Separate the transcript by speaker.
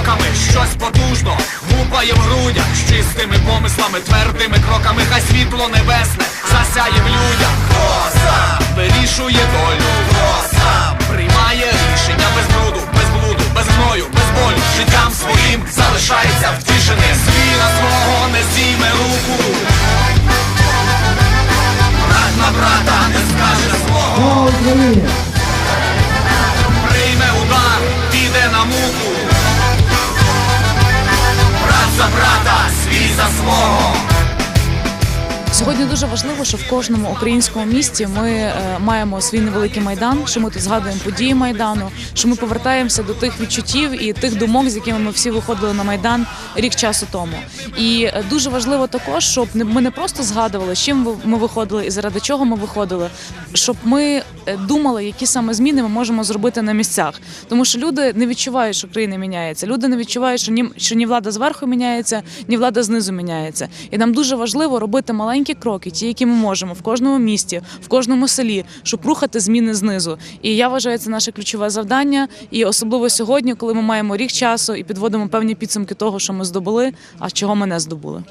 Speaker 1: кроками щось потужно гупає в грудях з чистими помислами, твердими кроками, хай світло небесне засяє в людях. Хто сам вирішує долю, хто сам приймає рішення без бруду, без блуду, без гною, без болю. Життям своїм залишається втішений. Звіра свого не зійме руку. Брат на брата не скаже свого. За брата, свій за свого.
Speaker 2: Сьогодні дуже важливо, що в кожному українському місті ми е, маємо свій невеликий майдан, що ми тут згадуємо події майдану, що ми повертаємося до тих відчуттів і тих думок, з якими ми всі виходили на майдан рік часу тому. І е, дуже важливо також, щоб ми не просто згадували, з чим ми виходили і заради чого ми виходили, щоб ми е, думали, які саме зміни ми можемо зробити на місцях. Тому що люди не відчувають, що країна міняється. Люди не відчувають, що ні, що ні влада зверху міняється, ні влада знизу міняється. І нам дуже важливо робити маленькі кроки, ті, які ми можемо в кожному місті, в кожному селі, щоб рухати зміни знизу. І я вважаю, це наше ключове завдання. І особливо сьогодні, коли ми маємо рік часу і підводимо певні підсумки того, що ми здобули, а чого ми не здобули.